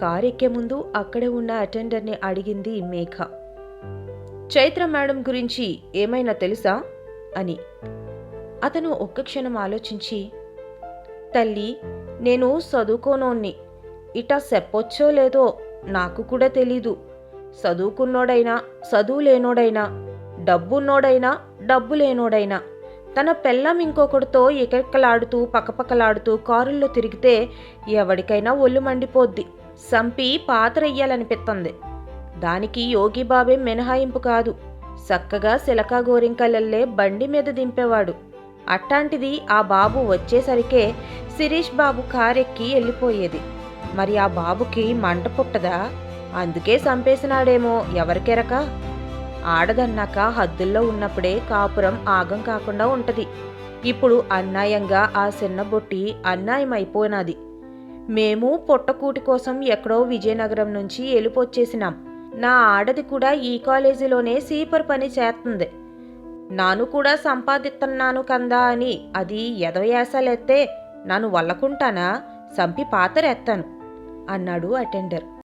Car ఎక్కే ముందు అక్కడే ఉన్న అటెండర్ని అడిగింది మేఘ. చైత్ర మేడం గురించి ఏమైనా తెలుసా? అని. అతను ఒక్క క్షణం ఆలోచించి తల్లి నేను చదువుకోనోన్ని. ఇటా చెప్పొచ్చో లేదో నాకు కూడా తెలీదు. చదువుకున్నోడైనా చదువు లేనోడైనా డబ్బున్నోడైనా డబ్బు లేనోడైనా తన పెళ్ళం ఇంకొకడితో ఎకెక్కలాడుతూ పక్కపక్కలాడుతూ కారుల్లో తిరిగితే ఎవడికైనా ఒళ్ళు మండిపోద్ది. సంపి పాతరయ్యాలనిపిస్తుంది దానికి యోగి బాబే మినహాయింపు కాదు. చక్కగా సిలకా గోరింకలల్లే బండి మీద దింపేవాడు. అట్టాంటిది ఆ బాబు వచ్చేసరికే శిరీష్ బాబు కారెక్కి వెళ్ళిపోయేది మరి ఆ బాబుకి మంట పుట్టదా? అందుకే చంపేసినాడేమో ఎవరికెరక? ఆడదన్నాక హద్దుల్లో ఉన్నప్పుడే కాపురం ఆగం కాకుండా ఉంటది. ఇప్పుడు అన్యాయంగా ఆ చిన్న బొట్టి అన్యాయం అయిపోయినది మేము పొట్టకూటి కోసం ఎక్కడో విజయనగరం నుంచి వెళ్ళిపోచ్చేసినాం నా ఆడది కూడా ఈ కాలేజీలోనే సీపర్ పని చేస్తుంది నాను కూడా సంపాదిస్తున్నాను కందా అని అది ఎదవయాసాలెత్తే నన్ను వల్లకుంటానా? సంపి పాతరేత్తాను అన్నాడు అటెండర్.